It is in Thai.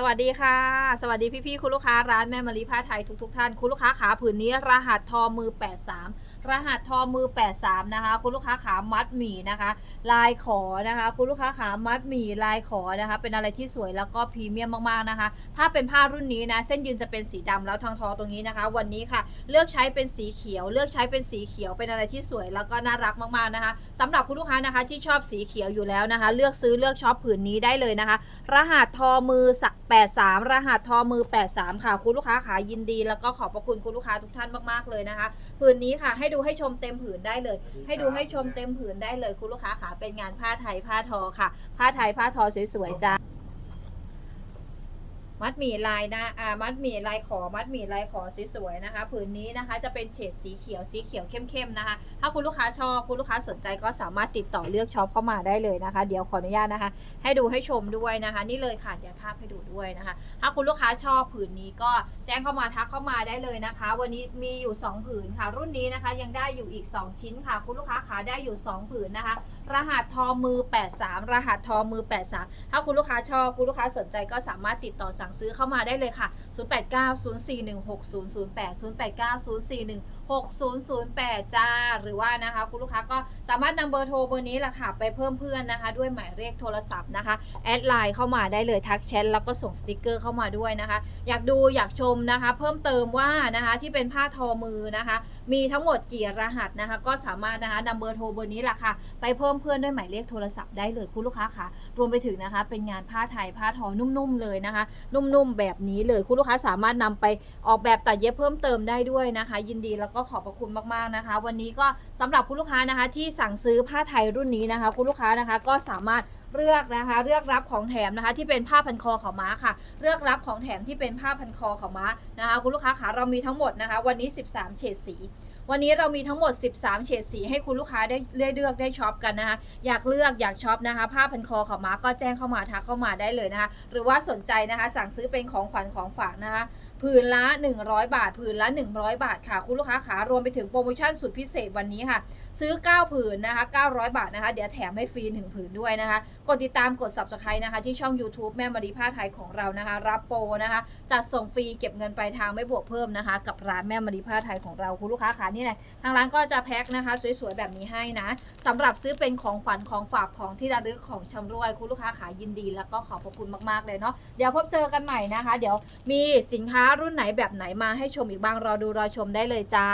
สวัสดีค่ะ สวัสดีพี่ๆคุณลูกค้าร้านแม่มารีผ้าไทยทุกๆท่าน คุณลูกค้าขาผืนนี้รหัสทอมือ 83 รหัสทอมือ 83 นะคะ คุณลูกค้าขามัดหมี่นะคะ ลายขอนะคะ คุณลูกค้าขามัดหมี่ลายขอนะคะ เป็นอะไรที่สวยแล้วก็พรีเมียมมากๆนะคะ ถ้าเป็นผ้ารุ่นนี้นะ เส้นยืนจะเป็นสีดำแล้วทางทอตรงนี้นะคะ วันนี้ค่ะ เลือกใช้เป็นสีเขียว เลือกใช้เป็นสีเขียว เป็นอะไรที่สวยแล้วก็น่ารักมากๆนะคะสำหรับคุณลูกค้านะคะที่ชอบสีเขียวอยู่แล้วนะคะ เลือกซื้อเลือกช็อปผืนนี้ได้เลยนะคะ รหัสทอมือ 83 รหัสทอมือ 83 ค่ะ คุณลูกค้าขายินดี แล้วก็ขอบพระคุณคุณลูกค้าทุกท่านมากๆเลยนะคะ ผืนนี้ค่ะให้ดูให้ชมเต็มผืนได้เลย ให้ดูให้ชมเต็มผืนได้เลยคุณลูกค้าขาเป็นงานผ้าไทยผ้าทอค่ะ ผ้าไทยผ้าทอสวยๆจ้า มัดหมี่ลายนะอ่ามัดหมี่ลายขอมัดหมี่ลายขอสวยๆนะคะผืนนี้นะคะจะเป็นเฉดสีเขียวสีเขียวเข้มๆนะคะ ถ้าคุณลูกค้าชอบคุณลูกค้าสนใจก็สามารถติดต่อเลือกช็อปเข้ามาได้เลยนะคะ เดี๋ยวขออนุญาตนะคะ ให้ดูให้ชมด้วยนะคะ นี่เลยค่ะเดี๋ยวทาบให้ดูด้วยนะคะ ถ้าคุณลูกค้าชอบผืนนี้ก็แจ้งเข้ามาทักเข้ามาได้เลยนะคะ วันนี้มีอยู่ 2 ผืนค่ะ รุ่นนี้นะคะ ยังได้อยู่อีก 2 ชิ้นค่ะ คุณลูกค้าขาได้อยู่ 2 ผืนนะคะ รหัสทอมือ 83 รหัสทอมือ 83 ถ้าคุณลูกค้าชอบคุณลูกค้าสนใจก็สามารถติดต่อสั่งซื้อเข้ามาได้เลยค่ะ 0890416008 0890416008 จ้า หรือว่านะคะ คุณลูกค้าก็สามารถนำเบอร์โทรเบอร์นี้แหละค่ะ ไปเพิ่มเพื่อนนะคะ ด้วยหมายเลขโทรศัพท์นะคะ แอดไลน์เข้ามาได้เลยทักแชทแล้วก็ส่งสติกเกอร์เข้ามาด้วยนะคะ อยากดูอยากชมนะคะ เพิ่มเติมว่านะคะที่เป็นผ้าทอมือนะคะ มีทั้งหมดกี่รหัสนะคะ ก็สามารถนะคะนำเบอร์โทรเบอร์นี้แหละค่ะ ไปเพิ่มเพื่อนด้วยหมายเลขโทรศัพท์ได้เลยคุณลูกค้าค่ะ รวมไปถึงนะคะ เป็นงานผ้าไทยผ้าทอนุ่มๆเลยนะคะนุ่มๆแบบนี้เลยคุณลูกค้าสามารถนำไปออกแบบตัดเย็บเพิ่มเติมได้ด้วยนะคะ ยินดีแล้วก็ขอบพระคุณมากๆนะคะ วันนี้ก็สำหรับคุณลูกค้านะคะ ที่สั่งซื้อผ้าไทยรุ่นนี้นะคะ คุณลูกค้านะคะก็สามารถเลือกนะคะเลือกรับของแถมนะคะ ที่เป็นผ้าพันคอขาม้าค่ะ เลือกรับของแถมที่เป็นผ้าพันคอขาม้านะคะ คุณลูกค้าขาเรามีทั้งหมดนะคะ วันนี้ 13 เฉดสี วันนี้เรามีทั้งหมด 13 เฉดสีให้คุณลูกค้าได้เลือกได้ช็อปกันนะคะ อยากเลือกอยากช็อปนะคะ ผ้าพันคอขาวม้าก็แจ้งเข้ามาทักเข้ามาได้เลยนะคะ หรือว่าสนใจนะคะ สั่งซื้อเป็นของขวัญของฝากนะคะผืนละ 100 บาทผืนละ 100 บาทค่ะ คุณลูกค้าขารวมไปถึงโปรโมชั่นสุดพิเศษวันนี้ค่ะ ซื้อ 9 ผืนนะคะ 900 บาทนะคะ เดี๋ยวแถมให้ฟรี 1 ผืนด้วยนะคะ กดติดตามกด subscribe นะคะ ที่ช่อง YouTube แม่มารีผ้าไทยของเรานะคะ รับโปรนะคะ จัดส่งฟรีเก็บเงินปลายทางไม่บวกเพิ่มนะคะ กับร้านแม่มารีผ้าไทยของเราคุณลูกค้าขานี่แหละ ทางร้านก็จะแพ็คนะคะ สวยๆ แบบนี้ให้นะสำหรับซื้อเป็นของขวัญของฝากของที่ระลึกของชำรวยคุณลูกค้าขายินดี แล้วก็ขอบพระคุณมากๆเลยเนาะเดี๋ยวพบเจอกันใหม่นะคะ เดี๋ยวมีสินค้ารุ่นไหนแบบไหนมาให้ชมอีกบ้างรอดูรอชมได้เลยจ้า